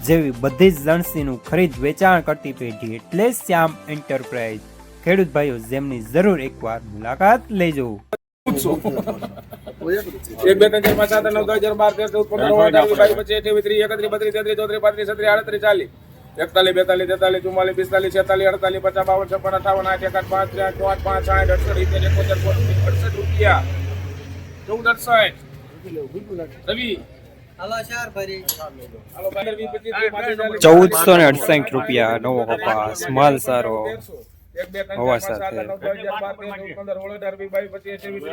જેવી બધી જ લણસીનું ખરીદ વેચાણ કરતી પેઢી એટલે શ્યામ એન્ટરપ્રાઇઝ ખેડૂત ભાઈઓ જેમની જરૂર એકવાર મુલાકાત લેજો એક એકત્રીસ બત્રીસ તેત્રીસ ચોત્રીસ પાંત્રીસ છત્રીસ આડત્રીસ એકતાલીસ બેતાલીસ તેતાલીસ ચુમ્માલીસ પિસ્તાલીસ છેતાલીસ અડતાલીસ પચાસ બાવન છપ્પન અઠાવન આઠ એકાદ પાંચ ત્રણ પાંચ પાંચ સાઠ અડસઠ ઇત્તેર એકોતેર અડસઠ રૂપિયા ચૌદ અડસઠ રવિ ચૌદસો ને અડસઠ રૂપિયા નવો કપાસ માલ સારો. હવા સાથે. પચીસ ત્રેવીસ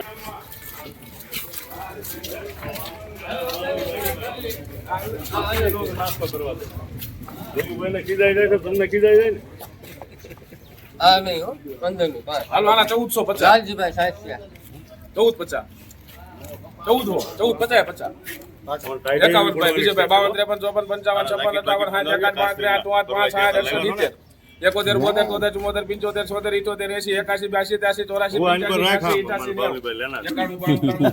હા નહીં હો પંદરનું હાલો આના ચૌદસો પચાસ. ચૌદ પચાસ. ચૌદ હો ચૌદ પચાસ પચાસ. એકાવન ભાઈ બાવન ત્રેપન ચોપન પંચાવન છપ્પન અઠાવન સાઠ એકાઠ પાંત્રીસ આઠ પાંચ પાંચ સાઠ અડસઠ સિત્તેર એકોતેર બોતેર તોતેર ચુમ્મોતેર પંચોતેર છોતેર ઇઠોતેર એસી એકાસી બ્યાસી ત્યાસી ચોરાસી પંચ્યાસી એકાણું, નું.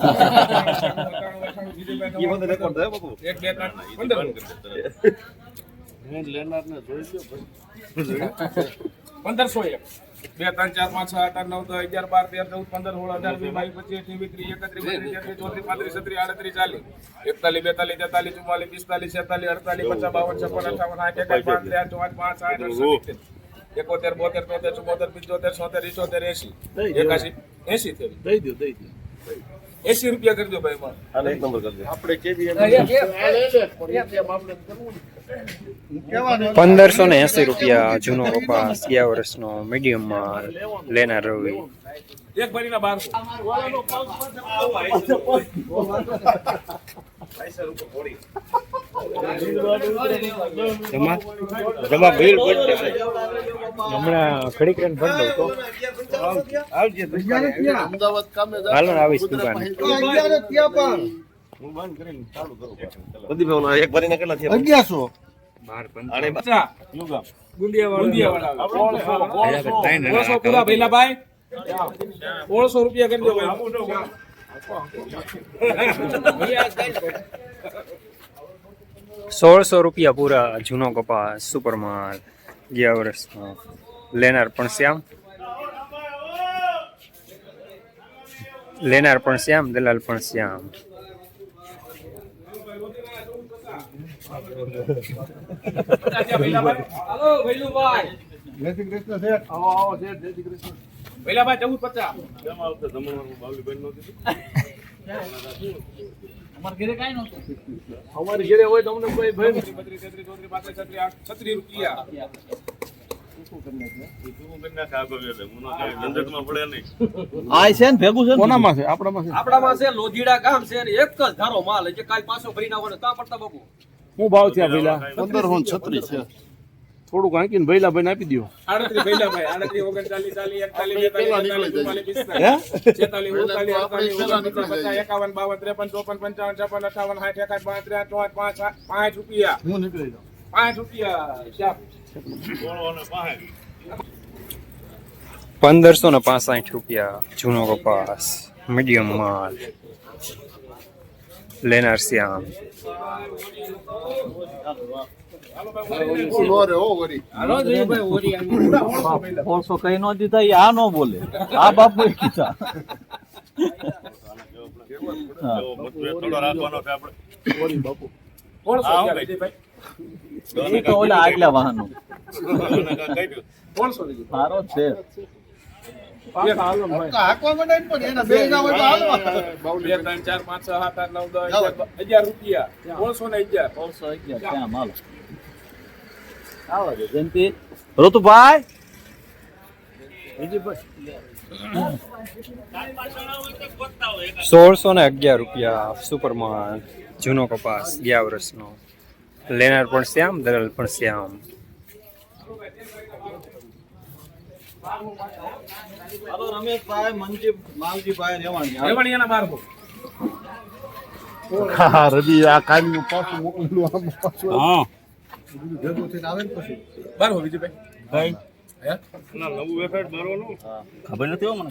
પંદરસો એક બે ત્રણ ચાર પાંચ છ આઠ આઠ નવ દસ અગિયાર બાર તેર ચૌદ પંદર સોળ અઢાર વીસ બાવીસ પચીસ ત્રીસ ત્રીસ એકત્રીસ બત્રીસ તેત્રીસ ચોત્રીસ પાંત્રીસ છત્રીસ આડત્રીસ ચાલીસ એકતાલીસ બેતાલીસ તેતાલીસ ચુમ્માલીસ પિસ્તાલીસ છેતાલીસ અડતાલીસ પચાસ બાવન છપ્પન અઠાવન આઠ એક પાંચ ત્રણ ચોવાન પાંચ સાઠ અડસઠ એકોતેર બોતેર તોતેર ચુમ્મોતેર પંચોતેર છોતેર ઇસોતેર એસી એકાસી એસી થઈ એસી રૂપિયા કરી દો ભાઈ માં પંદરસો ને એસી રૂપિયા જૂનો કપાસ ગયા વર્ષનો મીડિયમમાં લેનાર રવિ. એક ભરીના બારસો. હમણાં ઘડીક રન ભરી દઉં તો. હાલો આવીશ દુકાને. સોળસો રૂપિયા કરી દો સોળસો રૂપિયા પૂરા જૂનો કપાસ સુપર માલ ગયા વર્ષનો. લેનાર પણ શ્યામ. લેનાર પણ શ્યામ દલાલ પણ શ્યામ અમારી ઘરે હોય તો અમને કોઈ ભાઈ છત્રી રૂપિયા હું ભાવ થયા ભઈલા? પંદરસો છત્રીસ થોડુંક આંકીને ભઈલા ભાઈને આપી દો પાંચ, રૂપિયા. હું નીકળી જાઉં. પાંચ રૂપિયા શાપ. પંદરસો ને પાસઠ રૂપિયા જૂનો કપાસ મીડિયમ માલ લેનાર શ્યામ. ઓળસો કઈ નો દીધા એ આ નો બોલે. આ બાપુ કીધા. સોળસો રૂપિયા વિજયભાઈ. એ તો ઓલા આગલા વાહનો. સારો છે. ઋતુભાઈ? સોળસો ને અગિયાર રૂપિયા સુપરમાન જૂનો કપાસ ગયા વર્ષનો. લેનાર પણ શ્યામ દલાલ પણ શ્યામ હાલો રમેશભાઈ મનજી માલજીભાઈ રેવાણી હા? રજી આ કાલનું પાછું મોકલેલું આમ પાછું. હા. બારમો વિજયભાઈ. ભાઈ. હે? ખબર નથી હો મને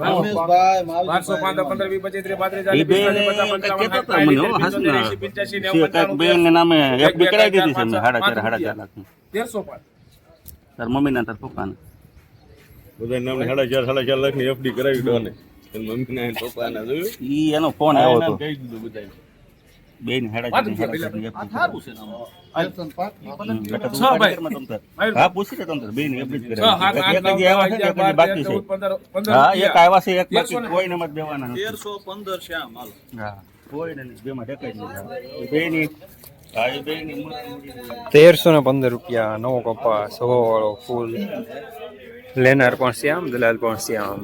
બારસો પાંચ પંદર વીસ પચીસ ત્રીસ પાંત્રીસ ચાલીસ પચાસ પંચાવન ના. નામે એફડી કરાવી દીધી છે ચાર સાડા ચાર સાડા ચાર. તેરસો પાંચ. તાર મમ્મીના તાર પપ્પાને બધા નામ સાડા ચાર સાડા ચાર લાખની એફડી કરાવી દો ને. મમ્મી ના પપ્પા ના જોયું ઈ એનો ફોન આવ્યો હતો. કહી દીધું બધા બે હેડા છે હા પૂછી લે જ છ એક આવ્યા બાકી હા એક આવ્યા એક તેરસો બાકી ને- કોઈને મત દેવાના નથી. તેરસો પંદર હા કોઈને નહીં બેમાં ઢકાઈ નહીં. તેરસો ને રૂપિયા નવો કપા સો વાળો ફૂલ. લેનાર પણ શ્યામ દલાલ પણ શ્યામ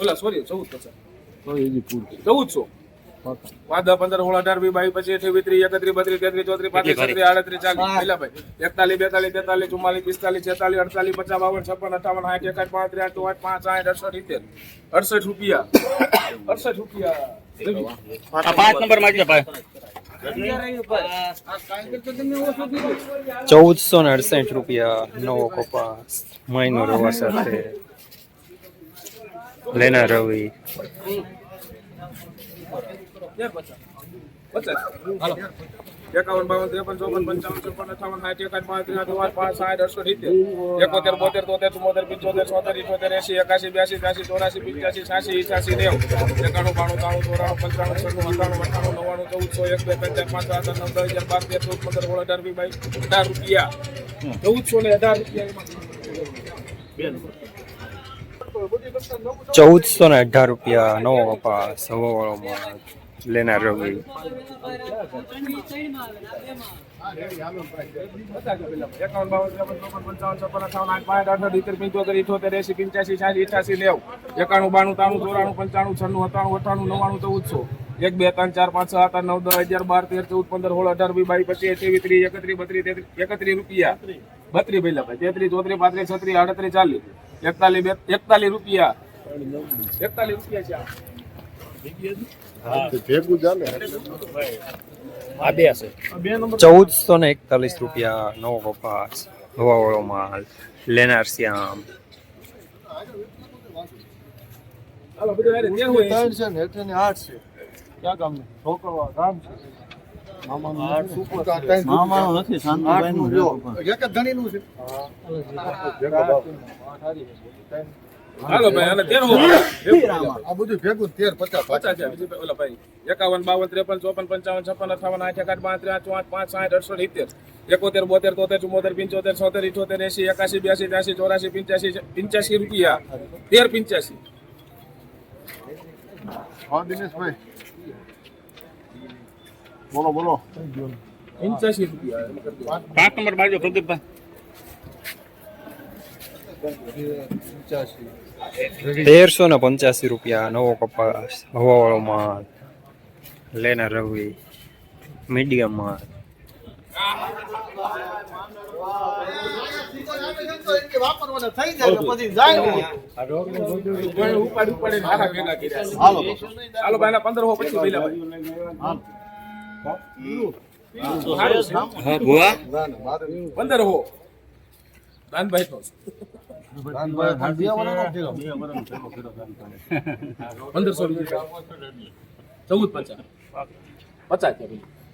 ઓલા સોરી ચૌદ પચાસ ચૌદસો પાંચ દસ પંદર સોળ અઢાર વીસ બાવીસ પચીસ અઠ્યાવીસ ત્રીસ એકત્રીસ બત્રીસ તેત્રીસ ચોત્રીસ પાંત્રીસ છત્રીસ આડત્રીસ ચાલીસ. ભાઈ એકતાલીસ બેતાલીસ તેતાલીસ ચુમ્માલીસ પિસ્તાલીસ છેતાલીસ અડતાલીસ પચાસ બાવન છપ્પન અઠાવન સાઠ એકાદ પાંત્રીસ આઠ આઠ પાંચ સાઠ અડસઠ ઇત્તેર અડસઠ રૂપિયા. અડસઠ રૂપિયા. પાંચ નંબરમાં ભાઈ. ચૌદસો ને અડસઠ રૂપિયા નવો કપાસ મહિનો રવા સાથે. પચાસ હાલો એકાવન બાવન ચોપન પંચાવન છપ્પન અઠાવન સાઠ એકાઠ પાંત્રીસ આઠ પાંચ સાઠ અડસઠ સિત્તેર એકોતેર બોતેર તોતેર ચુમ્મોતેર પિંચોતેર છોતેર ઇઠોતેર એસી એકાસી બ્યાસી ત્યાસી ચોરાસી પિંચ્યાસી છ્યાસી ઇઠ્યાસી નેવું એકાણું બાણું ત્રાણું ચોરાણું પંચાણું છન્નું અઠાણું અઠાણું નવ્વાણું ચૌદસો એક બે ત્રણ ચાર પાંચ અગિયાર બાર તેર ચૌદ પંદર સોળ અઢાર વીસ બાવીસ રૂપિયા ચૌદસો ને અઢાર રૂપિયા ચૌદસો ને અઢાર રૂપિયા નવો કપાસ હવા લેનાર રવિ એકાણું બાણું ત્રાણું ચોરાણું પંચાણું છન્નું અઠાણું અઠાણું નવ્વાણું ચૌદસો એક બે ત્રણ ચાર પાંચ છ આઠ નવ દસ અગિયાર બાર તેર ચૌદ પંદર સોળ અઢાર વી બાવીસ પચીસ અઠ્યાવીસ ત્રીસ એકત્રીસ બત્રીસ એકત્રીસ રૂપિયા બત્રીસ ભાઈ તેત્રીસ ચોત્રીસ પાંત્રીસ છત્રીસ આડત્રીસ ચાલીસ એકતાલીસ બે એકતાલીસ રૂપિયા. એકતાલીસ રૂપિયા છે આ. ભેગું ચાલે ચૌદસો ને એકતાલીસ રૂપિયા નવો કપાસ હવા વાળો માલ લેનાર શ્યામ. ત્રણ છે ને હેઠળની આઠ છે. ક્યાં ગામનું? છોકરો ગામ છે. અને તેર ભેગું તેર પચાસ પચાસ છે ઓલા ભાઈ એકાવન બાવન ચોપન પંચાવન છપ્પન અઠાવન આઠ એકાઠ પાંત્રીસ આઠ પાંચ પાંચ સાઠ અડસઠ સિત્તેર એકોતેર બોતેર તોતેર ચુમ્મોતેર પંચોતેર છોતેર ઇઠોતેર એસી એકાસી બ્યાસી ત્યાસી ચોરાસી પિંચ્યાસી પિંચ્યાસી રૂપિયા. તેર પિંચ્યાસી હા દિનેશભાઈ બોલો બોલો. પંચ્યાસી રૂપિયા પાંચ નંબર બાજુ પ્રદીપભાઈ. તેરસો ને પંચ્યાસી રૂપિયા નવો કપાસ હવાવાળો માલ લેના રવિ મીડિયમ માલ. જાય પછી પંદર હો ભુવા. પંદર હો પચાસ પચાસ.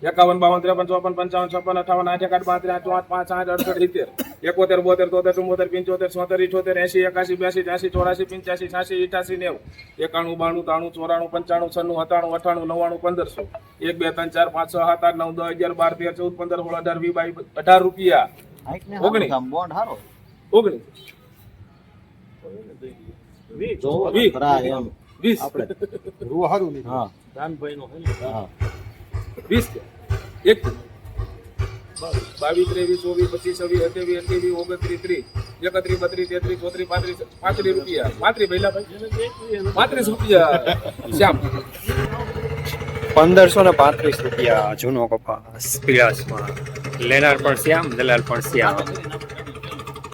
એકાવન બાવન ત્રેપન ચોપન પંચાવન છપ્પન અઠાવન આઠ એકાઠ પાંત્રી આઠ આઠ પાંચ આઠ અડસઠ સિત્તેર એકોતેર બોતેર તોતેર ચુમ્મોતેર પંચોતેર છોતેર ઇઠોતેર એસી એકાસી બ્યાસી ત્યાસી ચોરાસી પંચ્યાસી છ્યાસી ઇઠાસી નેવું એકાણું બાણું ત્રાણું ચોરાણું પંચાણું છન્નું અઠાણું અઠાણું નવ્વાણું પંદરસો એક બે ત્રણ ચાર પાંચ છ સાત આઠ નવ દસ અગિયાર બાર તેર ચૌદ પંદર સોળ અઢાર વી બાઈ અઢાર રૂપિયા. ઓગણીસ. બોન્ડ વીસ. વીસ. વીસ. વીસ હા. હારું નો હા. વીસ. એક બાવીસ, ત્રેવીસ, ચોવીસ, પચીસ, છવ્વીસ, અઠ્યાવીસ અઠ્યાવીસ, ઓગણત્રીસ, ત્રીસ, એકત્રીસ, બત્રીસ, તેત્રીસ, ચોત્રીસ, પાંત્રીસ પાંત્રીસ રૂપિયા. પાંત્રીસ પહેલા ભાઈ. પાંત્રીસ રૂપિયા. શ્યામ. પંદરસો ને પાંત્રીસ રૂપિયા જૂનો કપાસ. પીળાસમાં લેનાર પણ શ્યામ, દલાલ પણ શ્યામ.